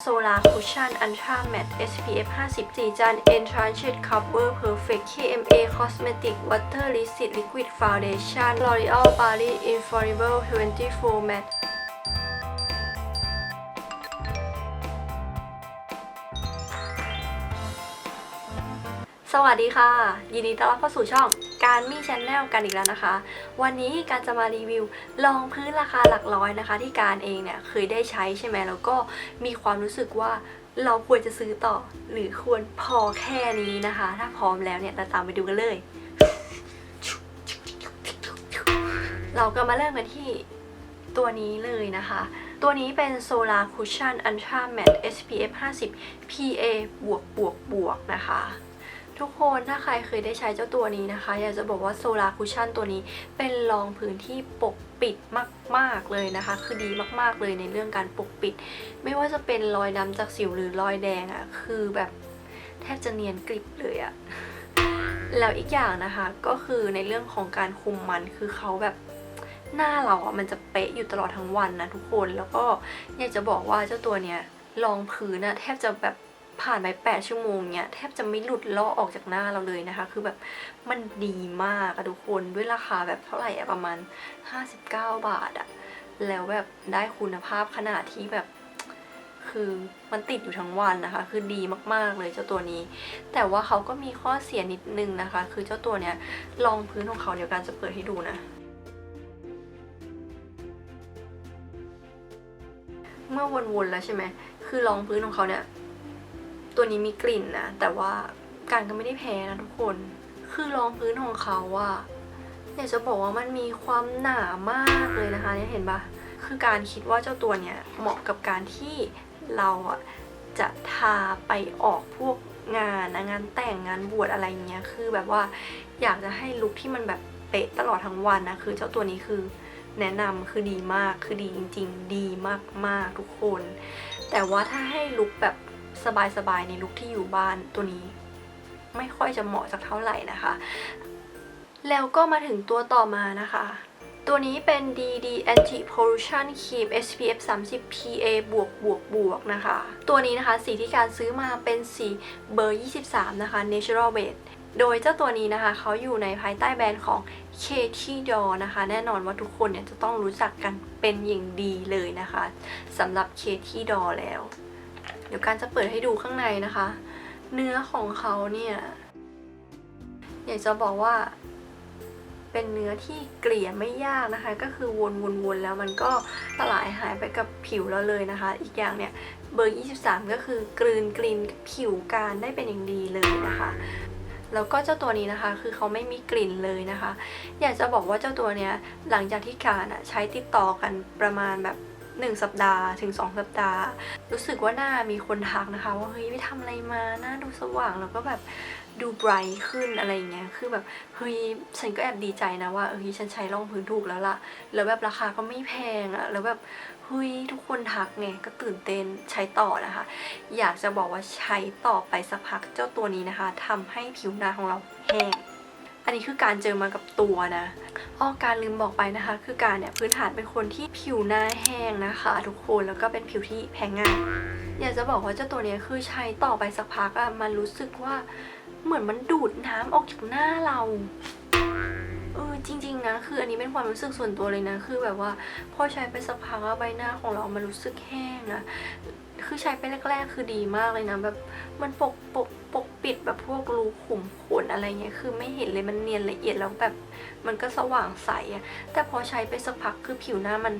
Solar Cushion Ultra Matte SPF 50สีจัน Entranced Cover Perfect KMA Cosmetic Water Resist Liquid Foundation L'Oreal Paris Infallible 24 Matte สวัสดีค่ะ ยินดีต้อนรับเข้าสู่ช่อง การมีชแนลกันอีกแล้วนะคะ วันนี้การจะมารีวิวรองพื้นราคาหลักร้อยนะคะ ที่การเองเนี่ยเคยได้ใช้ใช่ไหมแล้วก็มีความรู้สึกว่าเราควรจะซื้อต่อ หรือควรพอแค่นี้นะคะ ถ้าพร้อมแล้วเนี่ยเราตามไปดูกันเลย เราก็มาเริ่มกันที่ตัวนี้เลยนะคะ ตัวนี้เป็น Solar Cushion Ultra Matte SPF 50 PA บวกบวกบวกนะคะ ทุกคนถ้าใครเคยได้ใช้เจ้าตัวนี้นะคะ อยากจะบอกว่าโซลาคุชชั่นตัวนี้เป็นรองพื้นที่ปกปิดมาก ๆ เลยนะคะ คือดีมาก ๆ เลยในเรื่องการปกปิด ไม่ว่าจะเป็นรอยดำจากสิวหรือรอยแดงอะ่ะคือแบบแทบจะเนียนกริบเลยอะ่ะแล้วอีกอย่างนะคะก็คือในเรื่องของการคุมมันคือเขาแบบหน้าเราอะมันจะเป๊ะอยู่ตลอดทั้งวันนะทุกคนแล้วก็อยากจะบอกว่าเจ้าตัวเนี้ยรองพื้นอะแทบจะแบบ ผ่านไป 8 ชั่วโมงเนี่ยแทบจะไม่หลุดลอกออกจากหน้าเราเลยนะคะ คือแบบมันดีมากอะทุกคนด้วยราคาแบบเท่าไหร่อะประมาณ 59 บาทอะแล้วแบบได้คุณภาพขนาดที่แบบ คือมันติดอยู่ทั้งวันนะคะ คือดีมากๆเลยเจ้าตัวนี้ แต่ว่าเขาก็มีข้อเสียนิดนึงนะคะ คือเจ้าตัวเนี้ยรองพื้นของเขาเดี๋ยวการจะเปิดให้ดูนะเมื่อวนๆแล้วใช่ไหม คือรองพื้นของเขาเนี่ย ตัวนี้มีกลิ่นนะ แต่ว่าการก็ไม่ได้แพ้นะทุกคน คือรองพื้นของเขาอะอยากจะบอกว่ามันมีความหนามากเลยนะคะเนี่ยเห็นปะคือการคิดว่าเจ้าตัวเนี่ยเหมาะกับการที่เราอะจะทาไปออกพวกงานนะงานแต่งงานบวชอะไรเงี้ยคือแบบว่าอยากจะให้ลุคที่มันแบบเป๊ะตลอดทั้งวันนะคือเจ้าตัวนี้คือแนะนำคือดีมากคือดีจริง ๆ ดีมากๆทุกคน แต่ว่าถ้าให้ลุคแบบ สบายๆในลุคที่อยู่บ้านตัวนี้ ไม่ค่อยจะเหมาะสักเท่าไหร่นะคะ แล้วก็มาถึงตัวต่อมานะคะ ตัวนี้เป็น DD Anti Pollution Cream SPF 30 PA บวกบวกบวกนะคะ ตัวนี้นะคะสีที่การซื้อมาเป็นสีเบอร์ 23 นะคะ Natural Weight โดยเจ้าตัวนี้นะคะเขาอยู่ในภายใต้แบรนด์ของ KT Doll นะคะ แน่นอนว่าทุกคนเนี่ยจะต้องรู้จักกันเป็นอย่างดีเลยนะคะสำหรับ KT d o แล้ว เดี๋ยวการจะเปิดให้ดูข้างในนะคะ เนื้อของเขาเนี่ย อยากจะบอกว่า เป็นเนื้อที่เกลี่ยไม่ยากนะคะ ก็คือวนๆๆแล้วมันก็สลายหายไปกับผิวเราเลยนะคะ อีกอย่างเนี่ยเบอร์ 23 ก็คือกลืนกลิ่นผิวการได้เป็นอย่างดีเลยนะคะแล้วก็เจ้าตัวนี้นะคะคือเขาไม่มีกลิ่นเลยนะคะ อยากจะบอกว่าเจ้าตัวเนี้ยหลังจากที่การอะใช้ติดต่อกันประมาณแบบ 1 สัปดาห์ถึง 2 สัปดาห์ รู้สึกว่าหน้ามีคนทักนะคะ ว่าเฮ้ยไปทำอะไรมาหน้าดูสว่างแล้วก็แบบดูไบรท์ขึ้นอะไรอย่างเงี้ย คือแบบเฮ้ยฉันก็แอบดีใจนะว่าเฮ้ยฉันใช้รองพื้นถูกแล้วละแล้วแบบราคาก็ไม่แพงอะแล้วแบบเฮ้ยทุกคนทักไงก็ตื่นเต้นใช้ต่อนะคะ อยากจะบอกว่าใช้ต่อไปสักพักเจ้าตัวนี้นะคะทำให้ผิวหน้าของเราแห้ง อันนี้คือการเจอมากับตัวนะอ้อการลืมบอกไปนะคะ คือการเนี่ยพื้นฐานเป็นคนที่ผิวหน้าแห้งนะคะ ทุกคนแล้วก็เป็นผิวที่แพ้ง่ายอยากจะบอกว่าเจ้าตัวเนี้ยคือใช้ต่อไปสักพักอะมันรู้สึกว่าเหมือนมันดูดน้ำออกจากหน้าเราเออจริง ๆนะคืออันนี้เป็นความรู้สึกส่วนตัวเลยนะ คือแบบว่าพอใช้ไปสักพักอะใบหน้าของเรามันรู้สึกแห้งอะ คือใช้ไปแรก ๆ คือดีมากเลยนะแบบมันปกปกปกปิดแบบพวกรูขุมขนอะไรเงี้ยคือไม่เห็นเลยมันเนียนละเอียดแล้วแบบมันก็สว่างใสอะแต่พอใช้ไปสักพักคือผิวหน้ามัน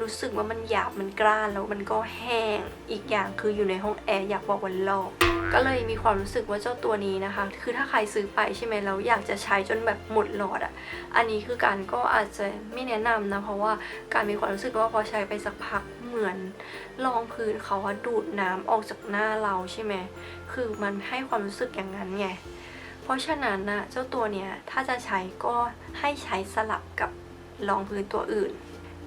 รู้สึกว่ามันหยาบมันกร้านแล้วมันก็แห้งอีกอย่างคืออยู่ในห้องแอร์อยากบอกวันลอกก็เลยมีความรู้สึกว่าเจ้าตัวนี้นะคะ คือถ้าใครซื้อไปใช่ไหมแล้วอยากจะใช้จนแบบหมดหลอดอะ่ะ อันนี้คือการก็อาจจะไม่แนะนำนะ เพราะว่าการมีความรู้สึกว่าพอใช้ไปสักพัก เหมือนรองพื้นเขาดูดน้ำออกจากหน้าเราใช่ไหมคือมันให้ความรู้สึกอย่างนั้นไง เพราะฉะนั้นนะเจ้าตัวเนี้ยถ้าจะใช้ก็ให้ใช้สลับกับรองพื้นตัวอื่น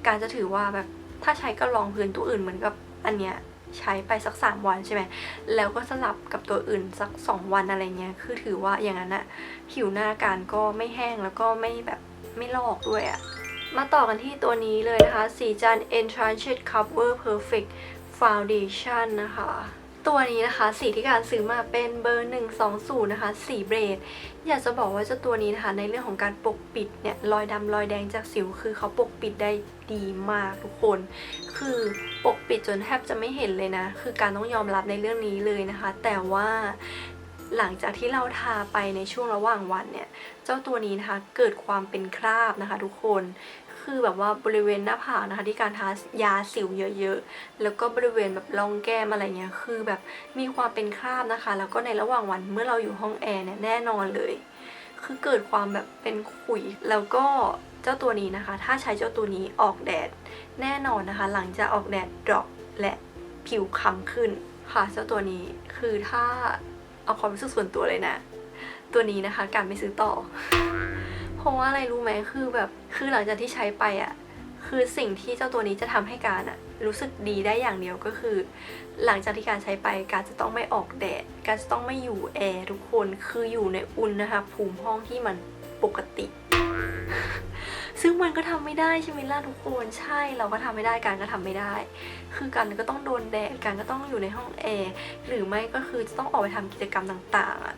การจะถือว่าแบบถ้าใช้กับรองพื้นตัวอื่นเหมือนกับอันเนี้ยใช้ไปสัก 3 วันใช่ไหม แล้วก็สลับกับตัวอื่นสัก 2 วันอะไรเงี้ย คือถือว่าอย่างนั้นอะผิวหน้าการก็ไม่แห้งแล้วก็ไม่แบบไม่ลอกด้วยอะ มาต่อกันที่ตัวนี้เลยนะคะ สีจัน Entranced Cover Perfect Foundation นะคะ ตัวนี้นะคะสีที่การซื้อมาเป็นเบอร์ 120 นะคะ สีเบรด อยากจะบอกว่าเจ้าตัวนี้นะคะ ในเรื่องของการปกปิดเนี่ยรอยดำรอยแดงจากสิวคือเขาปกปิดได้ดีมากทุกคน คือปกปิดจนแทบจะไม่เห็นเลยนะ คือการต้องยอมรับในเรื่องนี้เลยนะคะ แต่ว่า หลังจากที่เราทาไปในช่วงระหว่างวันเนี่ย เจ้าตัวนี้นะคะเกิดความเป็นคราบนะคะ ทุกคน คือแบบว่าบริเวณหน้าผากนะคะ ที่การทายาสิวเยอะๆ แล้วก็บริเวณแบบร่องแก้มอะไรเงี้ย คือแบบมีความเป็นคราบนะคะ แล้วก็ในระหว่างวันเมื่อเราอยู่ห้องแอร์เนี่ยแน่นอนเลย คือเกิดความแบบเป็นขุย แล้วก็เจ้าตัวนี้นะคะ ถ้าใช้เจ้าตัวนี้ออกแดด แน่นอนนะคะ หลังจากออกแดดดรอปและผิวค้ำขึ้นค่ะเจ้าตัวนี้คือถ้า เอาความรู้สึกส่วนตัวเลยนะ ตัวนี้นะคะการไม่ซื้อต่อ เพราะว่าอะไรรู้ไหมคือแบบคือหลังจากที่ใช้ไปอะ่ะคือสิ่งที่เจ้าตัวนี้จะทำให้การอะ่ะรู้สึกดีได้อย่างเดียวก็คือ หลังจากที่การใช้ไปการจะต้องไม่ออกแดด การจะต้องไม่อยู่แอร์ทุกคนคืออยู่ในอุณนะคะภูมิห้องที่มันปกติ ซึ่งมันก็ทำไม่ได้ใช่ไหมล่ะทุกคนใช่เราก็ทำไม่ได้การก็ทำไม่ได้ คือการก็ต้องโดนแดดการก็ต้องอยู่ในห้องแอร์หรือไม่ก็คือจะต้องออกไปทำกิจกรรมต่างๆอะ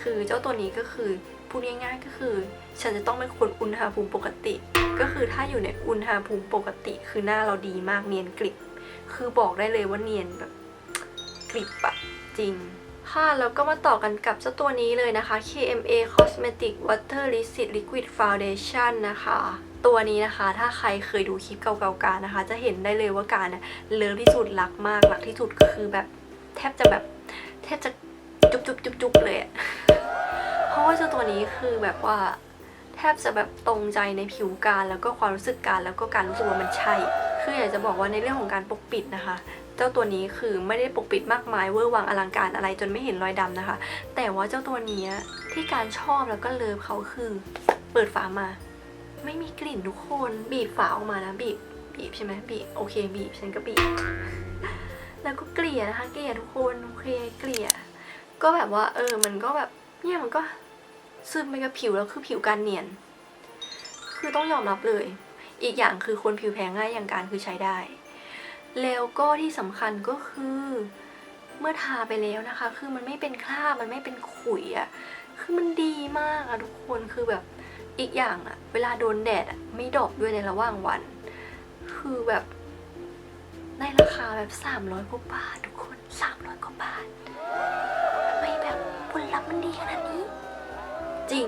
คือเจ้าตัวนี้ก็คือพูดง่ายๆก็คือ ฉันจะต้องเป็นคนอุณหภูมิปกติ ก็คือถ้าอยู่ในอุณหภูมิปกติ คือหน้าเราดีมากเนียนกริบคือบอกได้เลยว่าเนียนแบบกริบอะจริง ค่ะแล้วก็มาต่อกันกับเจ้าตัวนี้เลยนะคะ KMA Cosmetic Water Resist Liquid Foundation นะคะ ตัวนี้นะคะ ถ้าใครเคยดูคลิปเก่าๆการนะคะ จะเห็นได้เลยว่าการเลิฟที่สุดรักมากรักที่สุดก็คือแบบแทบจะแบบแทบจะจุ๊บจุ๊บจุ๊บจุ๊บเลย เพราะว่าเจ้าตัวนี้คือแบบว่าแทบจะแบบตรงใจในผิวการแล้วก็ความรู้สึกการแล้วก็การรู้สึกว่ามันใช่ คืออยากจะบอกว่าในเรื่องของการปกปิดนะคะ เจ้าตัวนี้คือไม่ได้ปกปิดมากมายเวอร์วังอลังการอะไรจนไม่เห็นรอยดำนะคะ แต่ว่าเจ้าตัวนี้ที่การชอบแล้วก็เลิฟเขาคือ เปิดฝามา ไม่มีกลิ่นทุกคนบีบฝาออกมานะบีบบีบใช่ไหมบีบโอเคบีบฉันก็บีบแล้วก็เกลี่ยนะคะเกลี่ยทุกคนโอเคเกลี่ย ก็แบบว่า เออมันก็แบบเนี่ยมันก็ซึมไปกับผิวแล้วคือผิวการเนียน คือต้องยอมรับเลย อีกอย่างคือคนผิวแพ้ง่ายอย่างการคือใช้ได้ แล้วก็ที่สำคัญก็คือ เมื่อทาไปแล้วนะคะ คือมันไม่เป็นคราบมันไม่เป็นขุยอะคือมันดีมากอะทุกคนคือแบบอีกอย่างอะเวลาโดนแดดอะไม่ดอปด้วยในระหว่างวัน คือแบบในราคาแบบ 300กว่าบาททุกคน 300กว่าบาททำไมแบบผลลัพธ์มันดีขนาดนี้ จริง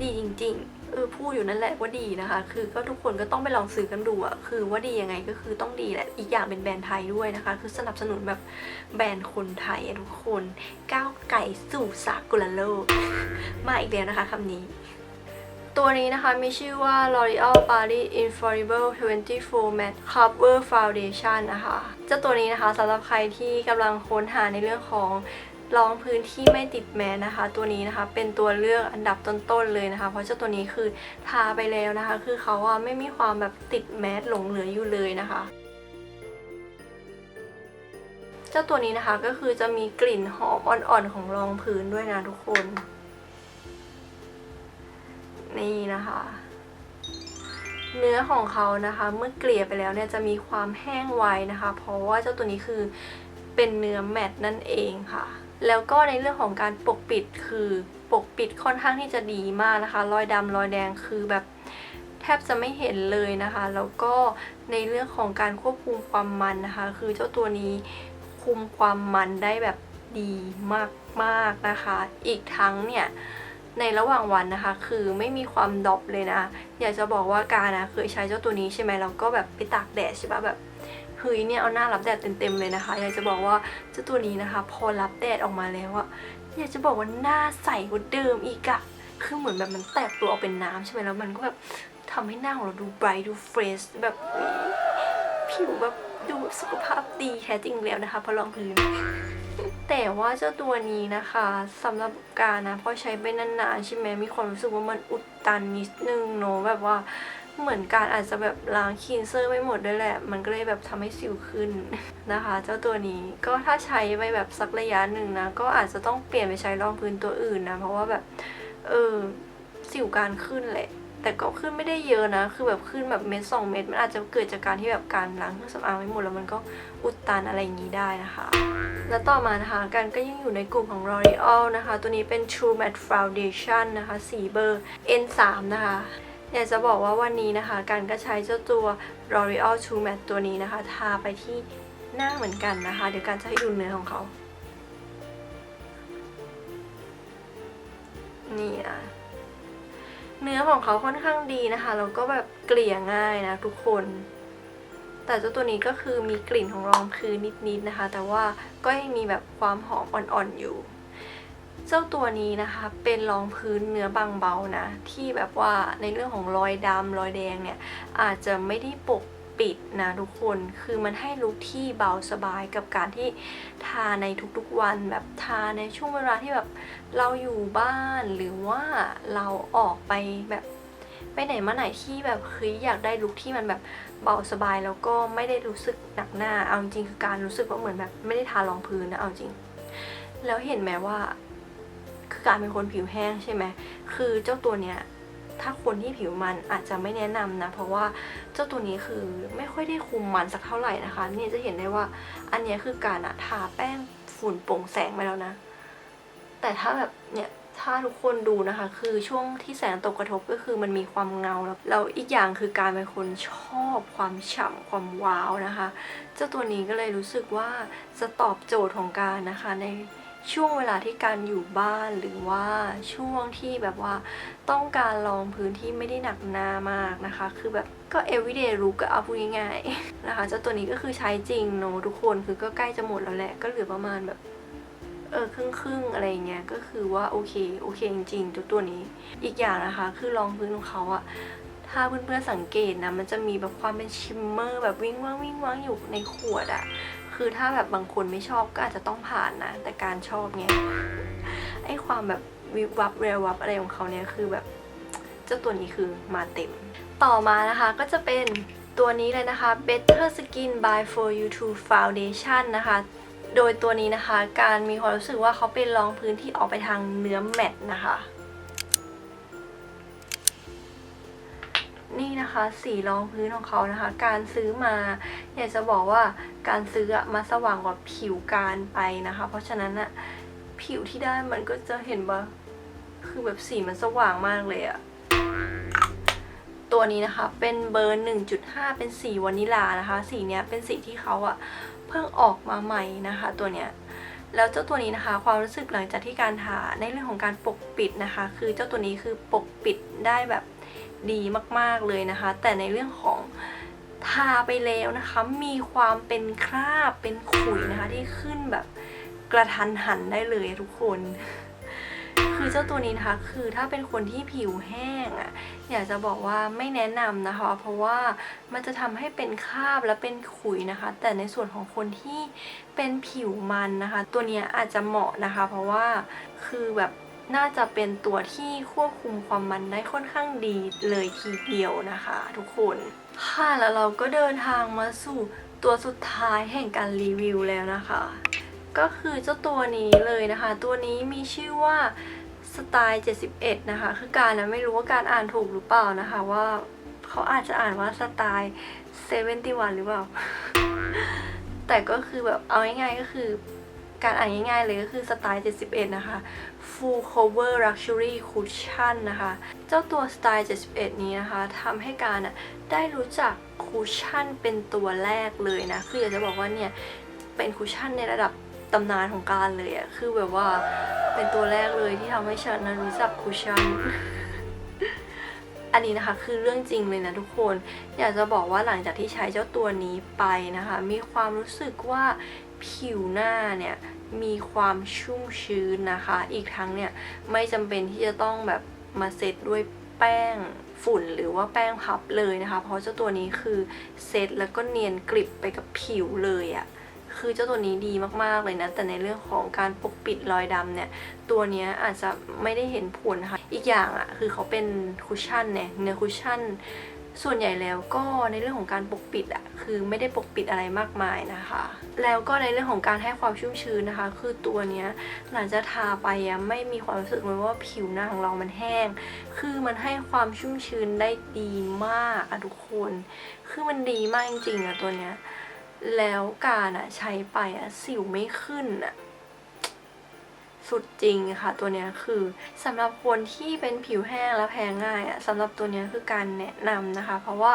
ดีจริง ๆ ออพูดอยู่นั่นแหละว่าดีนะคะ คือก็ทุกคนก็ต้องไปลองซื้อกันดูอะคือว่าดียังไงก็คือต้องดีแหละ อีกอย่างเป็นแบรนด์ไทยด้วยนะคะ คือสนับสนุนแบบแบรนด์คนไทยทุกคนก้าวไก่สู่สากลโลก มาอีกแล้วนะคะคำนี้ ตัวนี้นะคะมีชื่อว่า L'Oreal Paris Infallible 24 Matte Cover Foundation นะคะเจ้าตัวนี้นะคะสำหรับใครที่กำลังค้นหาในเรื่องของ รองพื้นที่ไม่ติดแมสนะคะ ตัวนี้นะคะเป็นตัวเลือกอันดับต้นๆเลยนะคะ เพราะเจ้าตัวนี้คือทาไปแล้วนะคะ คือเขาอะไม่มีความแบบติดแมสหลงเหลืออยู่เลยนะคะเจ้าตัวนี้นะคะก็คือจะมีกลิ่นหอมอ่อนๆของรองพื้นด้วยนะทุกคน นี่นะคะ เนื้อของเขานะคะเมื่อเกลี่ยไปแล้วเนี่ยจะมีความแห้งไวนะคะ เพราะว่าเจ้าตัวนี้คือเป็นเนื้อแมตต์นั่นเองค่ะ แล้วก็ในเรื่องของการปกปิดคือปกปิดค่อนข้างที่จะดีมากนะคะ รอยดำรอยแดงคือแบบแทบจะไม่เห็นเลยนะคะ แล้วก็ในเรื่องของการควบคุมความมันนะคะ คือเจ้าตัวนี้คุมความมันได้แบบดีมากๆนะคะ อีกทั้งเนี่ยในระหว่างวันนะคะ คือไม่มีความดอปเลยนะ อยากจะบอกว่าการนะเคยใช้เจ้าตัวนี้ใช่ไหมแล้วก็แบบไปตากแดดใช่ปะแบบ เฮ้ยเนี่ยเอาหน้ารับแดดเต็มๆเลยนะคะ อยากจะบอกว่าเจ้าตัวนี้นะคะ พอรับแดดออกมาแล้วอะอยากจะบอกว่าหน้าใสกว่าเดิมอีกอะคือเหมือนแบบมันแตกตัวออกเป็นน้ำใช่ไหมแล้วมันก็แบบทำให้หน้าของเราดูไบรท์ดูเฟรชแบบผิวแบบดูแบบสุขภาพดีแท้จริงแล้วนะคะพราะรองพื้น แต่ว่าเจ้าตัวนี้นะคะสำหรับการนะพอใช้ไปนานๆใช่ไหมมีความรู้สึกว่ามันอุดตันนิดนึงเนอะแบบว่า เหมือนการอาจจะแบบล้างคลีนเซอร์ไม่หมดด้วยแหละ มันก็เลยแบบทำให้สิวขึ้นนะคะ เจ้าตัวนี้ก็ถ้าใช้ไปแบบสักระยะหนึ่งนะ ก็อาจจะต้องเปลี่ยนไปใช้รองพื้นตัวอื่นนะ เพราะว่าแบบเออสิวการขึ้นแหละแต่ก็ขึ้นไม่ได้เยอะนะ คือแบบขึ้นแบบเม็ดสองเม็ด มันอาจจะเกิดจากการที่แบบการล้างเครื่องสำอางไม่หมดแล้วมันก็อุดตันอะไรอย่างนี้ได้นะคะ แล้วต่อมานะคะกันก็ยังอยู่ในกลุ่มของ L'Oreal นะคะ ตัวนี้เป็น True Matte Foundation นะคะ สีเบอร์ N3 นะคะ อยากจะบอกว่าวันนี้นะคะกันก็ใช้เจ้าตัว L'Oreal True Matte ตัวนี้นะคะ ทาไปที่หน้าเหมือนกันนะคะ เดี๋ยวกันจะให้ดูเนื้อของเขา นี่นะเนื้อของเขาค่อนข้างดีนะคะ แล้วก็แบบเกลี่ยง่ายนะทุกคน แต่เจ้าตัวนี้ก็คือมีกลิ่นของรองพื้นนิดๆนะคะ แต่ว่าก็ยังมีแบบความหอมอ่อนๆอยู่ เจ้าตัวนี้นะคะเป็นรองพื้นเนื้อบางเบานะ ที่แบบว่าในเรื่องของรอยดำรอยแดงเนี่ย อาจจะไม่ได้ปกปิดนะทุกคนคือมันให้ลุคที่เบาสบายกับการที่ทาในทุกๆวันแบบทาในช่วงเวลาที่แบบเราอยู่บ้านหรือว่าเราออกไปแบบไปไหนมาไหนที่แบบเฮ้ยอยากได้ลุคที่มันแบบเบาสบายแล้วก็ไม่ได้รู้สึกหนักหน้าเอาจริงคือการรู้สึกว่าเหมือนแบบไม่ได้ทารองพื้นนะเอาจริง แล้วเห็นไหมว่า คือการเป็นคนผิวแห้งใช่ไหมคือเจ้าตัวเนี้ยถ้าคนที่ผิวมันอาจจะไม่แนะนำนะ เพราะว่าเจ้าตัวนี้คือไม่ค่อยได้คุมมันสักเท่าไหร่นะคะเนี่ยจะเห็นได้ว่าอันเนี้ยคือการอะทาแป้งฝุ่นโปร่งแสงไปแล้วนะ แต่ถ้าแบบเนี่ยถ้าทุกคนดูนะคะ คือช่วงที่แสงตกกระทบก็คือมันมีความเงาแล้วแล้วอีกอย่างคือการเป็นคนชอบความฉ่ำความว้าวนะคะ เจ้าตัวนี้ก็เลยรู้สึกว่าจะตอบโจทย์ของการนะคะใน ช่วงเวลาที่การอยู่บ้านหรือว่าช่วงที่แบบว่าต้องการลองพื้นที่ไม่ได้หนักหนามากนะคะ คือแบบก็ everyday look ก็เอาพูดง่ายๆนะคะเจ้าตัวนี้ก็คือใช้จริงเนอะทุกคนคือก็ใกล้จะหมดแล้วแหละก็เหลือประมาณแบบเออครึ่งครึ่งๆอะไรเงี้ยก็คือว่าโอเคโอเคจริงๆตัวตัวนี้ อีกอย่างนะคะ คือรองพื้นของเขาอะถ้าเพื่อนๆสังเกตนะมันจะมีแบบความเป็นชิมเมอร์แบบวิ่งว่างวิ่งว่างอยู่ในขวดอะ คือถ้าแบบบางคนไม่ชอบก็อาจจะต้องผ่านนะ แต่การชอบเนี่ยไอความแบบวิบวับเรวับอะไรของเขาเนี่ยคือแบบเจ้าตัวนี้คือมาเต็ม ต่อมานะคะก็จะเป็นตัวนี้เลยนะคะ Better Skin by For You 2 Foundation นะคะ โดยตัวนี้นะคะ การมีความรู้สึกว่าเขาเป็นรองพื้นที่ออกไปทางเนื้อแมตนะคะ นี่นะคะสีรองพื้นของเขานะคะ การซื้อมาอยากจะบอกว่าการซื้อมาสว่างกว่าผิวการไปนะคะ เพราะฉะนั้นอะผิวที่ได้มันก็จะเห็นว่าคือแบบสีมันสว่างมากเลยอะตัวนี้นะคะเป็นเบอร์ 1.5 เป็นสีวานิลานะคะ สีเนี้ยเป็นสีที่เขาอะเพิ่งออกมาใหม่นะคะ ตัวเนี้ยแล้วเจ้าตัวนี้นะคะ ความรู้สึกหลังจากที่การทาในเรื่องของการปกปิดนะคะ คือเจ้าตัวนี้คือปกปิดได้แบบ ดีมากๆเลยนะคะ แต่ในเรื่องของทาไปแล้วนะคะ มีความเป็นคราบเป็นขุยนะคะ ที่ขึ้นแบบกระทันหันได้เลยทุกคน คือเจ้าตัวนี้นะคะ คือถ้าเป็นคนที่ผิวแห้งอะ่ะอยากจะบอกว่าไม่แนะนำนะคะ เพราะว่ามันจะทำให้เป็นคราบและเป็นขุยนะคะ แต่ในส่วนของคนที่เป็นผิวมันนะคะ ตัวนี้อาจจะเหมาะนะคะ เพราะว่าคือแบบ น่าจะเป็นตัวที่ควบคุมความมันได้ค่อนข้างดีเลยทีเดียวนะคะ ทุกคน ค่ะแล้วเราก็เดินทางมาสู่ตัวสุดท้ายแห่งการรีวิวแล้วนะคะ ก็คือเจ้าตัวนี้เลยนะคะ ตัวนี้มีชื่อว่าสไตล์ 71 นะคะ คือการนะไม่รู้ว่าการอ่านถูกหรือเปล่านะคะว่าเขาอาจจะอ่านว่าสไตล์71หรือเปล่า แต่ก็คือแบบเอาง่ายๆก็คือ การอ่านง่ายๆเลยก็คือสไตล์ 71 นะคะ full cover luxury cushion นะคะ เจ้าตัวสไตล์ 71 นี้นะคะทำให้การอะได้รู้จักคุชชั่นเป็นตัวแรกเลยนะ คืออยากจะบอกว่าเนี่ย เป็นคุชชั่นในระดับตำนานของการเลยอะคือแบบว่าเป็นตัวแรกเลยที่ทำให้ฉันนะรู้จักคุชชั่น อันนี้นะคะคือเรื่องจริงเลยนะทุกคน อยากจะบอกว่าหลังจากที่ใช้เจ้าตัวนี้ไปนะคะ มีความรู้สึกว่า ผิวหน้าเนี่ยมีความชุ่มชื้นนะคะ อีกทั้งเนี่ยไม่จำเป็นที่จะต้องแบบมาเซตด้วยแป้งฝุ่นหรือว่าแป้งพับเลยนะคะ เพราะเจ้าตัวนี้คือเซตแล้วก็เนียนกริบไปกับผิวเลยอะคือเจ้าตัวนี้ดีมากๆเลยนะ แต่ในเรื่องของการปกปิดรอยดำเนี่ย ตัวเนี้ยอาจจะไม่ได้เห็นผลนะคะอีกอย่างอะคือเขาเป็นคุชชั่นเนี่ยเนื้อคุชชั่น ส่วนใหญ่แล้วก็ในเรื่องของการปกปิดอะคือไม่ได้ปกปิดอะไรมากมายนะคะ แล้วก็ในเรื่องของการให้ความชุ่มชื้นนะคะ คือตัวเนี้ยหลังจากทาไปอะไม่มีความรู้สึกเลยว่าผิวหน้าของเรามันแห้ง คือมันให้ความชุ่มชื้นได้ดีมากอะทุกคน คือมันดีมากจริงๆอะตัวเนี้ยแล้วการอะใช้ไปอะสิวไม่ขึ้นอะ สุดจริงค่ะ ตัวเนี้ยคือสำหรับคนที่เป็นผิวแห้งและแพ้ง่ายอะสำหรับตัวเนี้ยคือการแนะนำนะคะ เพราะว่า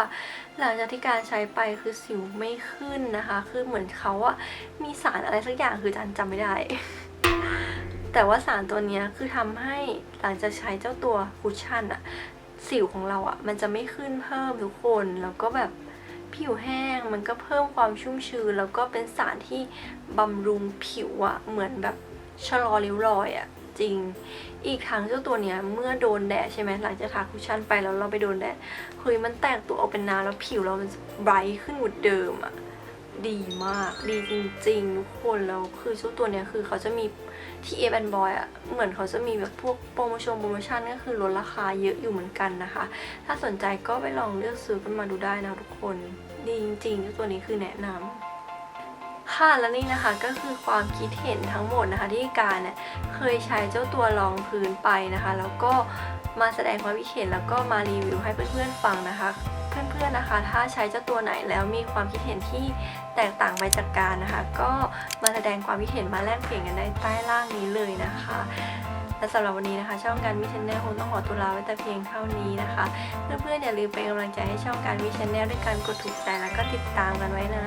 หลังจากที่การใช้ไปคือสิวไม่ขึ้นนะคะ คือเหมือนเขาอะมีสารอะไรสักอย่างคือจันจำไม่ได้ แต่ว่าสารตัวนี้คือทำให้หลังจากใช้เจ้าตัวคุชชั่นอะสิวของเราอะมันจะไม่ขึ้นเพิ่มทุกคนแล้วก็แบบผิวแห้งมันก็เพิ่มความชุ่มชื้นแล้วก็เป็นสารที่บำรุงผิวอะเหมือนแบบ ชะลอริ้วรอยอะจริง อีกทั้งเจ้าตัวเนี้ยเมื่อโดนแดดใช่ไหมหลังจากทาคุชชั่นไปแล้วเราไปโดนแดดเฮ้ยมันแตกตัวออกเป็นน้ำแล้วผิวเรามันไบรท์ขึ้นกว่าเดิมอะดีมากดีจริงๆทุกคนแล้วคือเจ้าตัวเนี้ยคือเขาจะมีที่เอฟแอนบอยอะเหมือนเขาจะมีแบบพวกโปรโมชั่นโปรโมชั่นก็คือลดราคาเยอะอยู่เหมือนกันนะคะ ถ้าสนใจก็ไปลองเลือกซื้อกันมาดูได้นะทุกคน ดีจริงๆเจ้าตัวนี้คือแนะนำ ค่ะและนี่นะคะก็คือความคิดเห็นทั้งหมดนะคะ ที่การเนี่ยเคยใช้เจ้าตัวรองพื้นไปนะคะ แล้วก็มาแสดงความคิดเห็นแล้วก็มารีวิวให้เพื่อนๆฟังนะคะ เพื่อนๆนะคะ ถ้าใช้เจ้าตัวไหนแล้วมีความคิดเห็นที่แตกต่างไปจากการนะคะ ก็มาแสดงความคิดเห็นมาแลกเปลี่ยนกันได้ใต้ล่างนี้เลยนะคะและสำหรับวันนี้นะคะ ช่องการวิชแนลคงต้องขอตัวลาไว้แต่เพียงเท่านี้นะคะ เพื่อนๆอย่าลืมเป็นกำลังใจให้ช่องการวิชแนลด้วยการกดถูกใจแล้วก็ติดตามกันไว้นะ